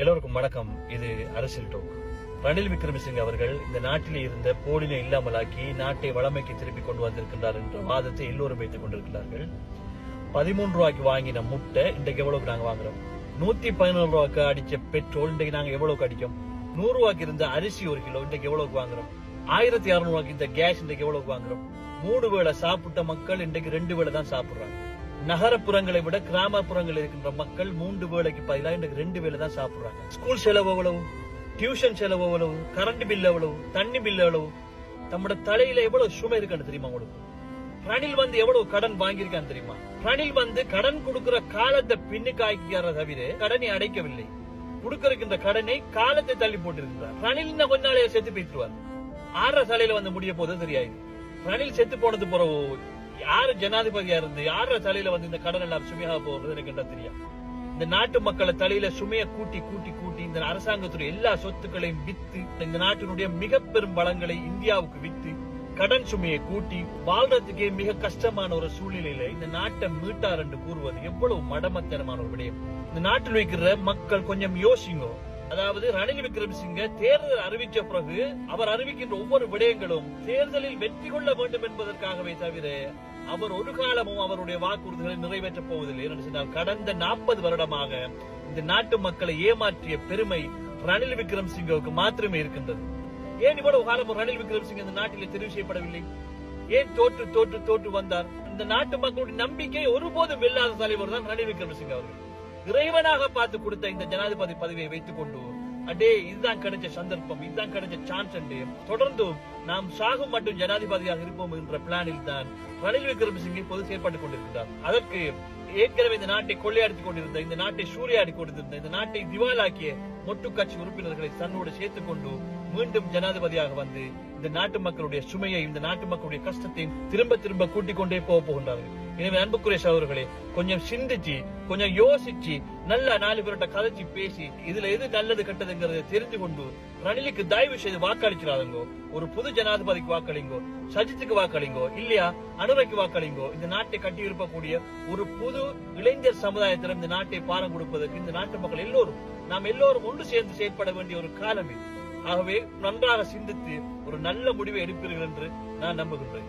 எல்லோருக்கும் வணக்கம். இது அரசியல் டோக் ரணில் விக்ரமசிங்க அவர்கள் இந்த நாட்டிலே இருந்த போலினை இல்லாமலாக்கி நாட்டை வளமைக்கு திருப்பி கொண்டு வந்திருக்கின்றார் என்ற வாதத்தை எல்லோரும் வைத்துக் கொண்டிருக்கிறார்கள். பதிமூன்று ரூபாய்க்கு வாங்கின முட்டை இன்றைக்கு எவ்வளவுக்கு நாங்க வாங்குறோம்? நூத்தி பதினோரு ரூபாய்க்கு அடிச்ச பெட்ரோல் இன்றைக்கு நாங்க எவ்வளவுக்கு அடிக்கும்? நூறு ரூபாய்க்கு இருந்த அரிசி ஒரு கிலோ இன்றைக்கு எவ்வளவுக்கு வாங்குறோம்? ஆயிரத்தி அறுநூறு ரூபாய்க்கு இந்த கேஸ் இன்றைக்கு எவ்வளவுக்கு வாங்குறோம்? மூணு வேளை சாப்பிட்ட மக்கள் இன்றைக்கு ரெண்டு வேளை தான் சாப்பிடுறாங்க. நகரப்புறங்களை விட கிராமப்புறங்கள் இருக்கின்ற மக்கள் மூன்று வேலைக்கு பதிலாக இன்றைக்கு ரெண்டு வேலை தான் சாப்பிடுறாங்க. ஸ்கூல் செலவு எவ்வளவு? டியூஷன் செலவு எவ்வளவு? கரண்ட் பில் எவ்வளவு? தண்ணி பில் எவ்வளவு? நம்மட தலையில எவ்வளவு சுமை இருக்கான்னு தெரியுமா உங்களுக்கு? ரணில் வந்து எவ்வளவு கடன் வாங்கியிருக்கான்னு தெரியுமா? ரணில் வந்து கடன் கொடுக்கிற காலத்தை பின்னுக்கு ஆக்கியார தவிர கடனை அடைக்கவில்லை. கொடுக்கிற கடனை காலத்தை தள்ளி போட்டிருக்கிறார். ரணில் இன்னும் கொஞ்ச நாளைய செத்து போயிட்டுருவார். ஆற தலையில வந்து முடிய போது தெரியாது ரணில் செத்து போனது பிறகு யாரு ஜனாதிபதியா இருந்து யார தலையில வந்து இந்த கடன் எல்லாம் சுமையாக போறது எனக்கு என்ன தெரியும்? இந்த நாட்டு மக்களை தலையில சுமைய கூட்டி கூட்டி கூட்டி இந்த அரசாங்கத்துடைய எல்லா சொத்துக்களையும் வித்து இந்த நாட்டினுடைய மிக பெரும் வளங்களை இந்தியாவுக்கு வித்து கடன் சுமையை கூட்டி வாழ்றதுக்கே மிக கஷ்டமான ஒரு சூழ்நிலையில இந்த நாட்டை மீட்டார் என்று கூறுவது எவ்வளவு மடமத்தனமான ஒரு விடயம். இந்த நாட்டில் வைக்கிற மக்கள் கொஞ்சம் யோசிங்க. அதாவது ரணில் விக்ரமசிங்க தேர்தல் அறிவித்த பிறகு அவர் அறிவிக்கின்ற ஒவ்வொரு விடயங்களும் தேர்தலில் வெற்றி கொள்ள வேண்டும் என்பதற்காகவே தவிர அவர் ஒரு காலமும் அவருடைய வாக்குறுதிகளை நிறைவேற்றப் போவதில்லை என்று சொன்னால் கடந்த நாற்பது வருடமாக இந்த நாட்டு மக்களை ஏமாற்றிய பெருமை ரணில் விக்ரமசிங்கவுக்கு மாத்திரமே இருக்கின்றது. ஏன் இவ்வளவு காலம் ரணில் விக்ரமசிங்க இந்த நாட்டிலே தெரிவு செய்யப்படவில்லை? ஏன் தோற்று தோற்று தோற்று வந்தார்? இந்த நாட்டு மக்களுடைய நம்பிக்கை ஒருபோதும் வெல்லாத தலைவர் தான் ரணில் விக்ரமசிங்க அவர்கள். இறைவனாக பார்த்து கொடுத்த இந்த ஜனாதிபதி பதவியை வைத்துக் கொண்டு அடே இதுதான் கிடைச்ச சந்தர்ப்பம் இதுதான் கிடைச்ச சான்ஸ் என்று தொடர்ந்து நாம் சாகும் மட்டும் ஜனாதிபதியாக இருப்போம் என்ற பிளானில் தான் ரணில் விக்ரமசிங்கே இப்போது செயல்பட்டுக் கொண்டிருக்கிறார். அதற்கு ஏற்கனவே இந்த நாட்டை கொள்ளையடித்துக் கொண்டிருந்த இந்த நாட்டை சூறையாடி கொண்டிருந்த இந்த நாட்டை திவாலாக்கிய மொட்டு கட்சி உறுப்பினர்களை தன்னோடு சேர்த்துக் கொண்டு மீண்டும் ஜனாதிபதியாக வந்து இந்த நாட்டு மக்களுடைய சுமையை இந்த நாட்டு மக்களுடைய கஷ்டத்தையும் திரும்ப திரும்ப கூட்டிக் கொண்டே போக போகின்றார்கள். எனவே அன்புக்குரிய சகோதரர்களே கொஞ்சம் சிந்திச்சு கொஞ்சம் யோசிச்சு நல்லா நாலு பேர்கிட்ட கதைச்சு பேசி இதுல எது நல்லது கெட்டதுங்கிறத தெரிந்து கொண்டு ரணிலுக்கு தயவு செய்து வாக்களிச்சிடாதுங்கோ. ஒரு புது ஜனாதிபதிக்கு வாக்களிங்கோ சஜித்துக்கு வாக்களிங்கோ இல்லையா அனுரைக்கு வாக்களிங்கோ இந்த நாட்டை கட்டி இருக்கக்கூடிய ஒரு புது இளைஞர் சமுதாயத்திடம் இந்த நாட்டை பாரம் கொடுப்பதற்கு இந்த நாட்டு மக்கள் எல்லோரும் நாம் எல்லோரும் ஒன்று சேர்ந்து செயற்பட வேண்டிய ஒரு காலம் இது. ஆகவே நன்றாக சிந்தித்து ஒரு நல்ல முடிவை எடுப்பீர்கள் என்று நான் நம்புகின்றேன்.